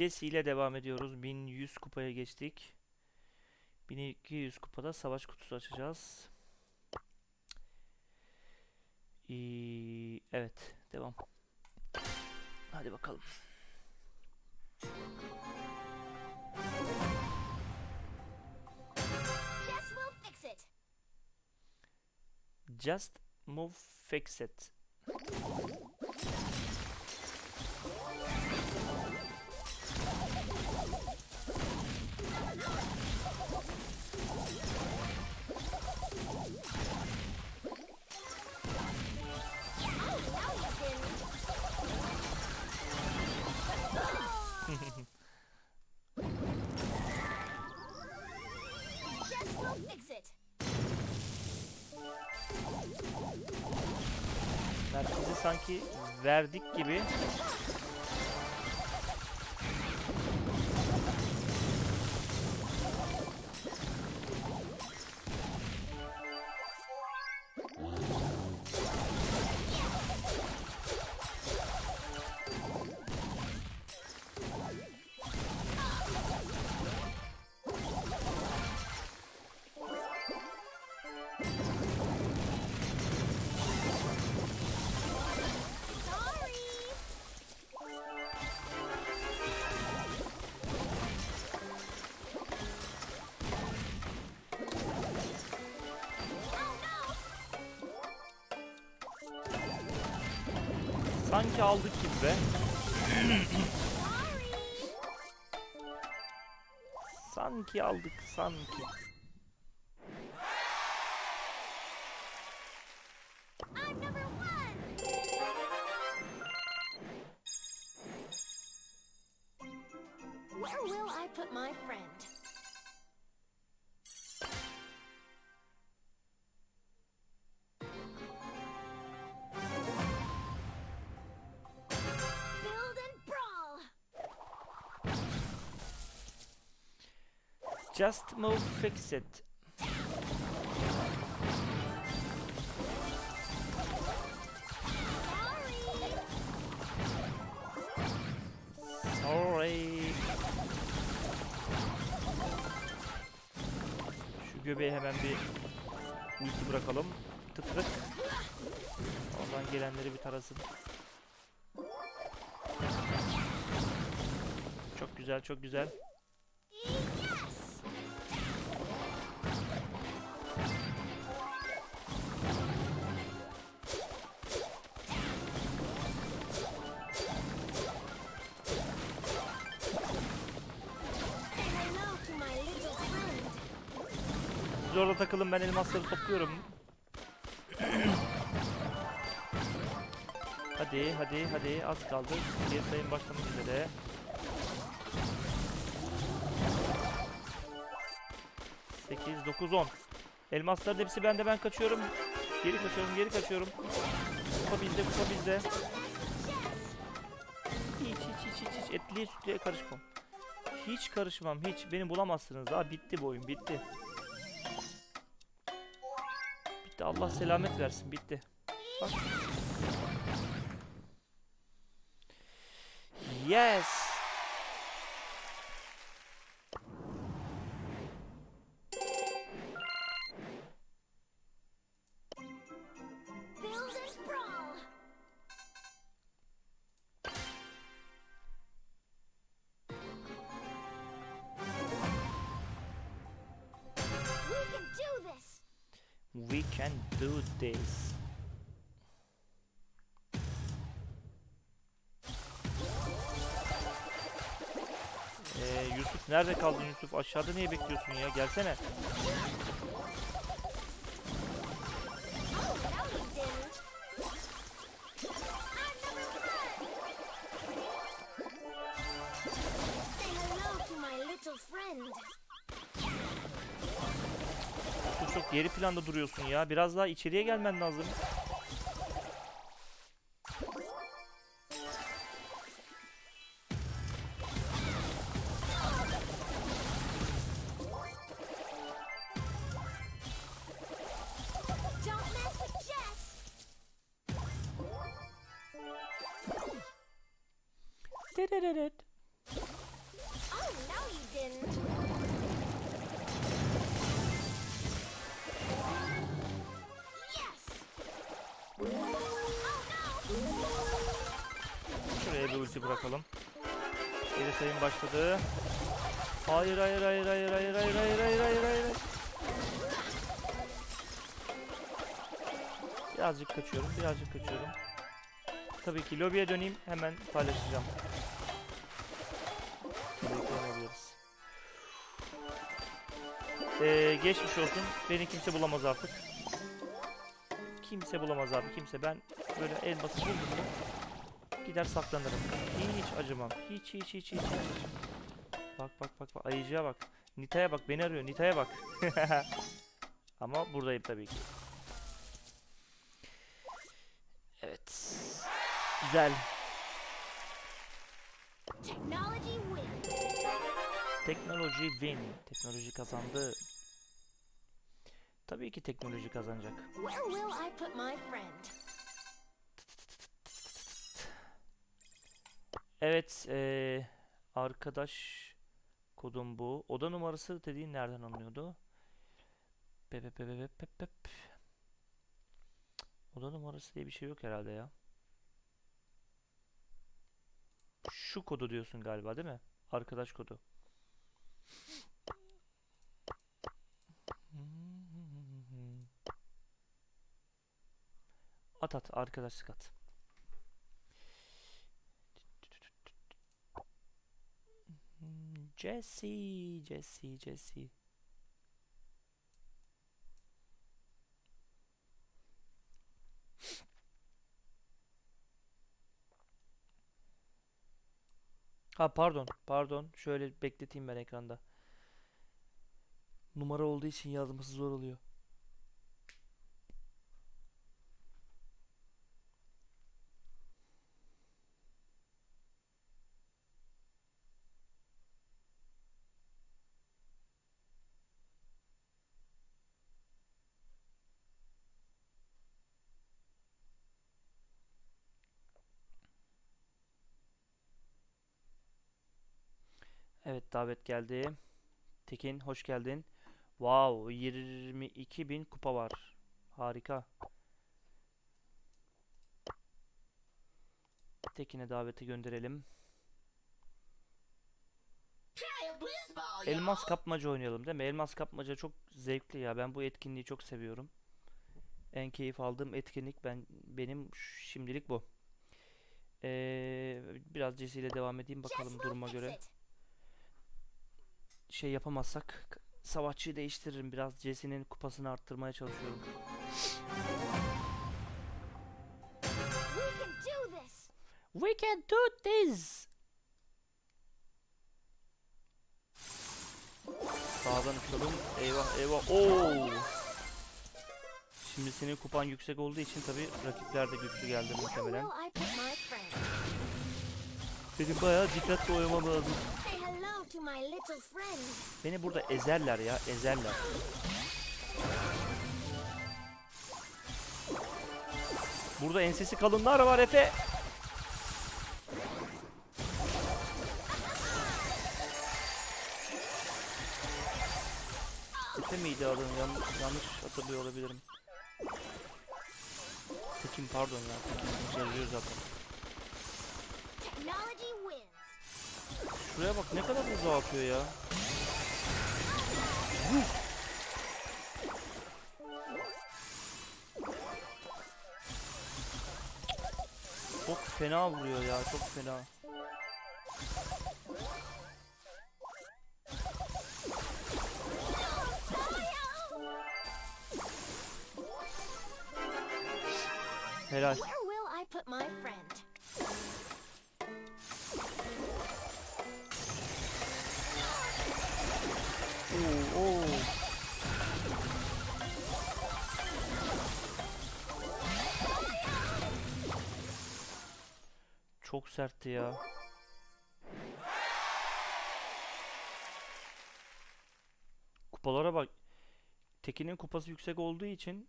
Jesse ile devam ediyoruz. 1100 kupaya geçtik. 1200 kupada savaş kutusu açacağız. Ee, evet, devam. Hadi bakalım. Just move fix it. Sanki verdik gibi. Sanki aldık gibi be. Sanki aldık sanki. Where will I put my friend? Just move fix it. Sorry. Şu göbeğe hemen bir ulti bırakalım. Tıtırık. Oradan gelenleri bir tarasın. Çok güzel, çok güzel. Siz orada takılın ben elmasları topluyorum. hadi hadi hadi az kaldı. Bir sayım başlamak üzere. Sekiz, dokuz, on. Elmasların hepsi bende ben kaçıyorum. Geri kaçıyorum geri kaçıyorum. Kupa bizde kupa bizde. Hiç hiç hiç hiç hiç etliye sütlüye karışmam. Hiç karışmam hiç. Beni bulamazsınız. Daha bitti bu oyun bitti. Bitti Allah selamet versin bitti. Bak. Yes. We can do this. Ee, Yusuf nerede kaldın Yusuf? Aşağıda niye bekliyorsun ya? Gelsene. Geri planda duruyorsun ya. Biraz daha içeriye gelmen lazım. Ulti bırakalım. Geri sayım başladı. Hayır hayır hayır hayır hayır hayır hayır hayır hayır hayır. Birazcık kaçıyorum, birazcık kaçıyorum. Tabii ki lobiye döneyim, hemen paylaşacağım. Ee, geçmiş olsun. Beni kimse bulamaz artık. Kimse bulamaz abi, kimse. Ben böyle elması buldum gider saklanırım. Hiç acımam. Hiç hiç hiç hiç hiç. Bak bak bak bak ayıcıya bak. Nita'ya bak beni arıyor. Nita'ya bak. Ama buradayım tabii ki. Evet. Güzel. Teknoloji win. Teknoloji kazandı. Tabii ki teknoloji kazanacak. Where will I put my friend? Evet, eee, arkadaş kodum bu. Oda numarası dediğin nereden alınıyordu? Pep pep pep pep pep. Oda numarası diye bir şey yok herhalde ya. Şu kodu diyorsun galiba değil mi? Arkadaş kodu. At at arkadaşlık at. Jesse, Jesse, Jesse. Ha pardon, pardon. Şöyle bekleteyim ben ekranda. Numara olduğu için yazması zor oluyor. Evet davet geldi. Tekin hoş geldin. Wow 22 bin kupa var. Harika. Tekin'e daveti gönderelim. Elmas kapmaca oynayalım değil mi? Elmas kapmaca çok zevkli ya. Ben bu etkinliği çok seviyorum. En keyif aldığım etkinlik ben benim şimdilik bu. Ee, biraz Jesse ile devam edeyim bakalım duruma göre. Şey yapamazsak savaşçıyı değiştiririm. Biraz Jesse'nin kupasını arttırmaya çalışıyorum. We can do this. We can do this. Sağdan uçalım. Eyvah eyvah. Oo. Şimdi senin kupan yüksek olduğu için tabi rakipler de güçlü geldi muhtemelen. Benim bayağı dikkatli oynamam lazım. Say hello to my little friend. Beni burada ezerler ya ezerler. Burada ensesi kalınlar var Efe. Efe miydi adın? Yan- yanlış hatırlıyor olabilirim. Tekin pardon ya. Tekin zaten. Şuraya bak ne kadar uzağa atıyor ya. Çok fena vuruyor ya çok fena. Helal. Where will I put my friend? Çok sertti ya. Kupalara bak. Tekin'in kupası yüksek olduğu için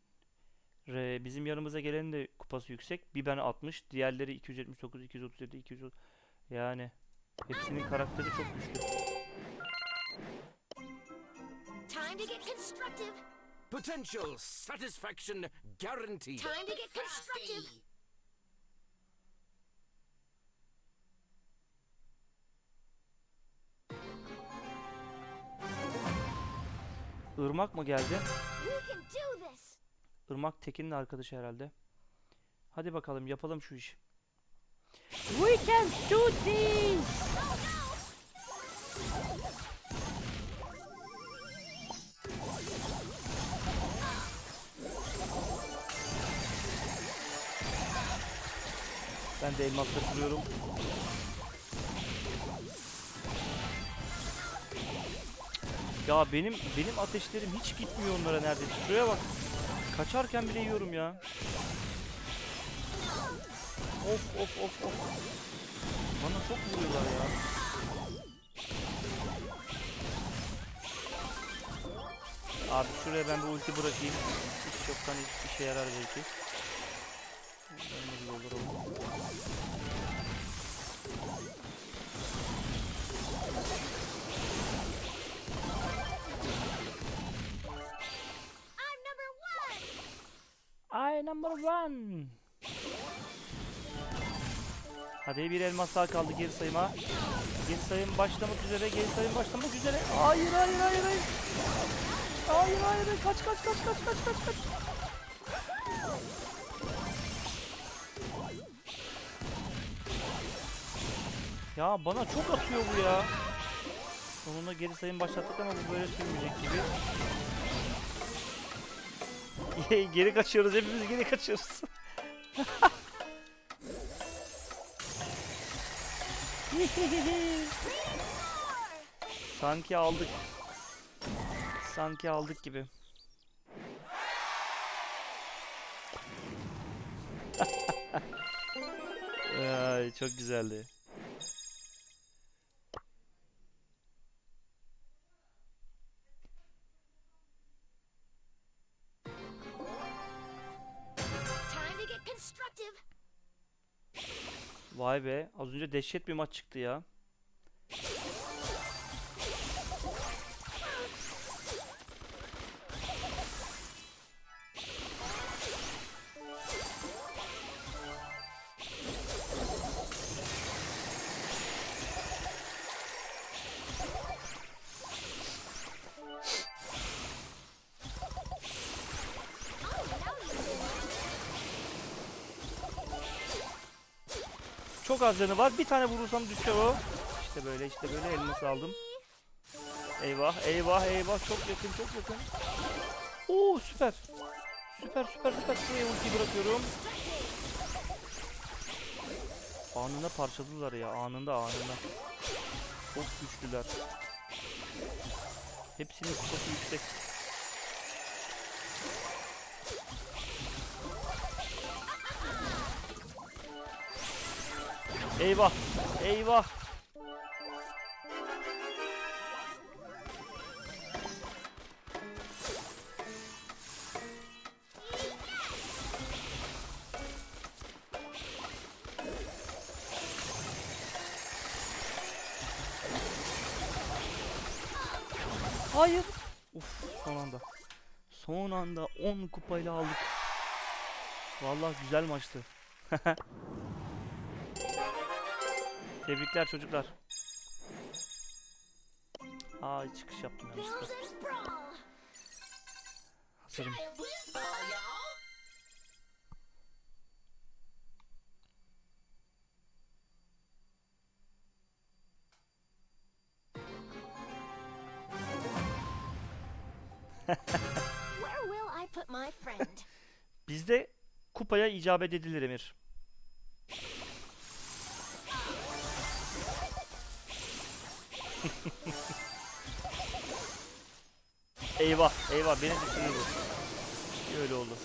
bizim yanımıza gelenin de kupası yüksek. Bir ben 60, diğerleri 279, 237, 230. Yani hepsinin karakteri çok güçlü. Time to get constructive. Potential satisfaction guaranteed. Time to get constructive. Irmak mı geldi? Irmak Tekin'in arkadaşı herhalde. Hadi bakalım yapalım şu işi. We can do this. Ben de elmasları kırıyorum. Ya benim benim ateşlerim hiç gitmiyor onlara neredeyse. Şuraya bak. Kaçarken bile yiyorum ya. Of of of of. Bana çok vuruyorlar ya. Abi şuraya ben bir ulti bırakayım. Hiç yoktan hiç işe yarar belki. Ölmedi olur number one. Hadi bir elmas daha kaldı geri sayıma. Geri sayım başlamak üzere, geri sayım başlamak üzere. Hayır, hayır, hayır, hayır. Hayır, hayır, kaç, kaç, kaç, kaç, kaç, kaç, kaç. Ya bana çok atıyor bu ya. Sonunda geri sayım başlattık ama bu böyle sürmeyecek gibi. Geri kaçıyoruz hepimiz geri kaçıyoruz. Sanki aldık. Sanki aldık gibi. Ay çok güzeldi. Vay be az önce dehşet bir maç çıktı ya. Çok az canı var. Bir tane vurursam düşer o. İşte böyle işte böyle elması aldım. Eyvah eyvah eyvah çok yakın çok yakın. Oo süper. Süper süper süper. Şuraya ultiyi bırakıyorum. Anında parçaladılar ya anında anında. Çok güçlüler. Hepsinin kupası yüksek. Eyvah eyvah. Hayır. Uf son anda. Son anda 10 kupayla aldık. Vallahi güzel maçtı. Tebrikler çocuklar. Aa çıkış yaptım. Hazırım. Bizde kupaya icabet edilir Emir. eyvah eyvah beni düşürüyor bu. Öyle oldu.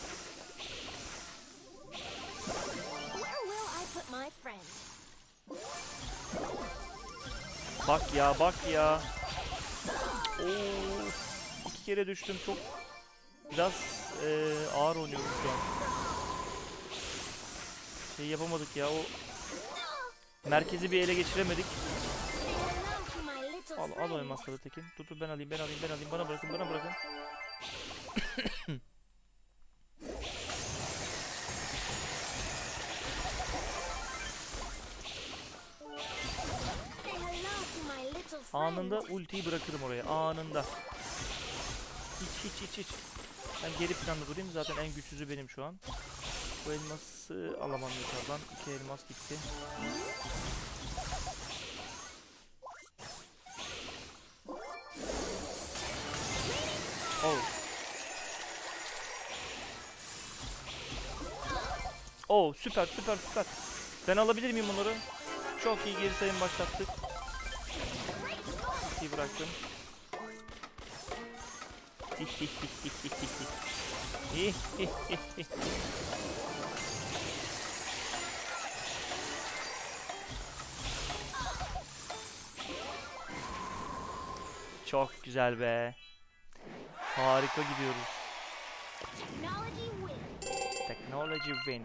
Bak ya bak ya. Oo, iki kere düştüm çok biraz eee, ağır oynuyorum şu an. Şey yapamadık ya o merkezi bir ele geçiremedik. Al, al o elmasları Tekin. Dur dur ben alayım ben alayım ben alayım. Bana bırakın bana bırakın. Anında ultiyi bırakırım oraya. Anında. Hiç hiç hiç hiç. Ben geri planda durayım. Zaten en güçsüzü benim şu an. Bu elması alamam yukarıdan. İki elmas gitti. Oh. Oh süper süper süper. Ben alabilir miyim bunları? Çok iyi geri sayım başlattık. İyi bıraktım. Çok güzel be. Harika gidiyoruz. Technology win.